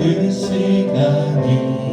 모든 시간이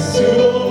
Сьогодні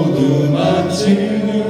모두 마치는